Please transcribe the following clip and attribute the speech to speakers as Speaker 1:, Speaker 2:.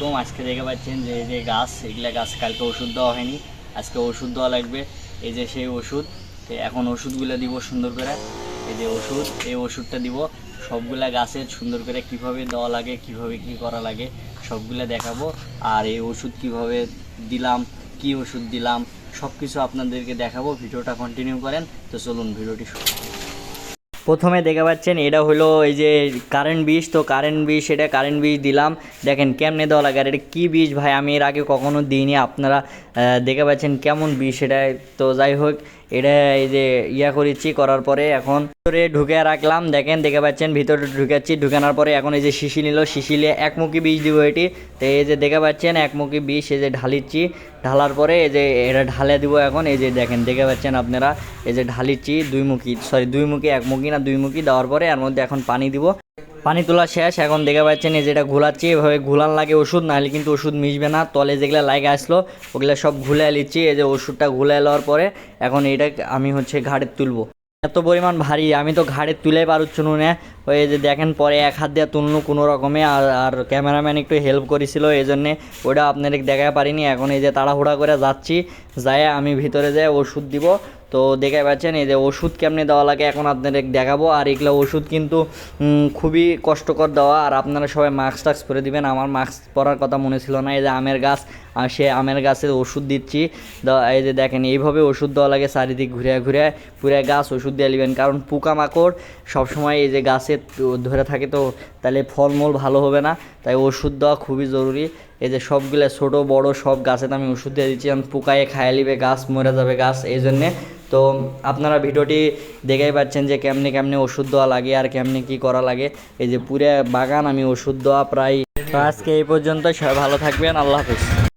Speaker 1: আলাইকুম। আজকে দেখে পাচ্ছেন যে এই যে গাছ, এগুলা গাছ কালকে ওষুধ দেওয়া হয়নি। আজকে ওষুধ দেওয়া লাগবে। এই যে সেই ওষুধ এখন ওষুধগুলো দিব সুন্দর করে। এই যে ওষুধ, এই ওষুধটা দিব। সবগুলা গাছের সুন্দর করে কীভাবে দেওয়া লাগে, কীভাবে কি করা লাগে, সবগুলা দেখাবো। আর এই ওষুধ কীভাবে দিলাম, কি ওষুধ দিলাম সব কিছু আপনাদেরকে দেখাবো। ভিডিওটা কন্টিনিউ করেন। তো চলুন, ভিডিওটি শুরু প্রথমে দেখে পাচ্ছেন, এটা হলো এই যে কারেন্ট বিষ তো কারেন্ট বিষ এটা কারেন্ট বিষ দিলাম। দেখেন কেমনে দেওয়া লাগে, আর এটা কী বিষ ভাই, আমি এর আগে কখনো দিইনি, আপনারা দেখে পাচ্ছেন কেমন বিষ এটা। তো যাই হোক এটা এই যে ইয়া করেছি, করার পরে এখন ভিতরে ঢুকে রাখলাম। দেখেন, দেখে পাচ্ছেন, ভিতরে ঢুকাচ্ছি ঢুকানোর পরে এখন এই যে শিশি নিল, শিশি নিয়ে একমুখী বিষ দিব এটি। তো এই যে দেখে পাচ্ছেন একমুখী বিষ এই যে ঢালিচ্ছি। ঢালার পরে এই যে এটা ঢালে দিব এখন। এই যে দেখেন, দেখে পাচ্ছেন আপনারা, এই যে ঢালিচ্ছি দুই মুখী সরি দুই মুখী, এক মুখী না দুই মুখী দেওয়ার পরে এর মধ্যে এখন পানি দিব। পানি তোলা শেষ, এখন দেখে পাচ্ছেন এই যেটা ঘোলাচ্ছি, এভাবে ঘোলান লাগে ওষুধ, নাহলে কিন্তু ওষুধ মিশবে না। তলে যেগুলো লাগে আসলো, ওগুলো সব ঘুলে নিচ্ছি, এই যে ওষুধটা ঘুলে নেওয়ার পরে এখন এটা আমি হচ্ছে ঘাড়ে তুলবো। এত পরিমাণ ভারী, আমি তো ঘাড়ে তুলে পারুচ্ছ না। ওই যে দেখেন পরে এক হাত দিয়ে তুলনু কোনো রকমে, আর আর ক্যামেরাম্যান একটু হেল্প করেছিল, এই জন্যে ওটা আপনাদের দেখাতে পারিনি। এখন এই যে তাড়াহুড়া করে যাচ্ছি, যায় আমি ভিতরে যাই ওষুধ দিব। তো দেখে পাচ্ছেন, এই যে ওষুধ কেমনে দেওয়া লাগে এখন আপনাদের দেখাবো। আর এগুলো ওষুধ কিন্তু খুবই কষ্টকর দেওয়া। আর আপনারা সবাই মাস্ক টাস্ক পরে দিবেন। আমার মাস্ক পরার কথা মনে ছিল না। এই যে আমের গাছ সে আমের গাছের ওষুধ দিচ্ছি। এই যে দেখেন, এইভাবে ওষুধ দেওয়া লাগে চারিদিক ঘুরে ঘুরে। পুরো গাছ ওষুধ দিয়ে নেবেন কারণ পোকামাকড় সবসময় এই যে গাছে ধরে থাকে তো, তাহলে ফলমূল ভালো হবে না। তাই ওষুধ দেওয়া খুবই জরুরি। এই যে সবগুলো ছোট, বড় সব গাছেতে আমি ওষুধ দিয়ে দিচ্ছি। কারণ পোকায় খায় নিবে, গাছ মরে যাবে গাছ, এই জন্যে। তো আপনারা ভিডিওটি দেখেই পাচ্ছেন যে কেমনে কেমনে ওষুধ দেওয়া লাগে আর কেমনে কি করা লাগে। এই যে পুরো বাগান, আমি ওষুধ দেওয়া প্রায়। আজকে এই পর্যন্ত সবাই ভালো থাকবেন, আল্লাহ হাফিজ।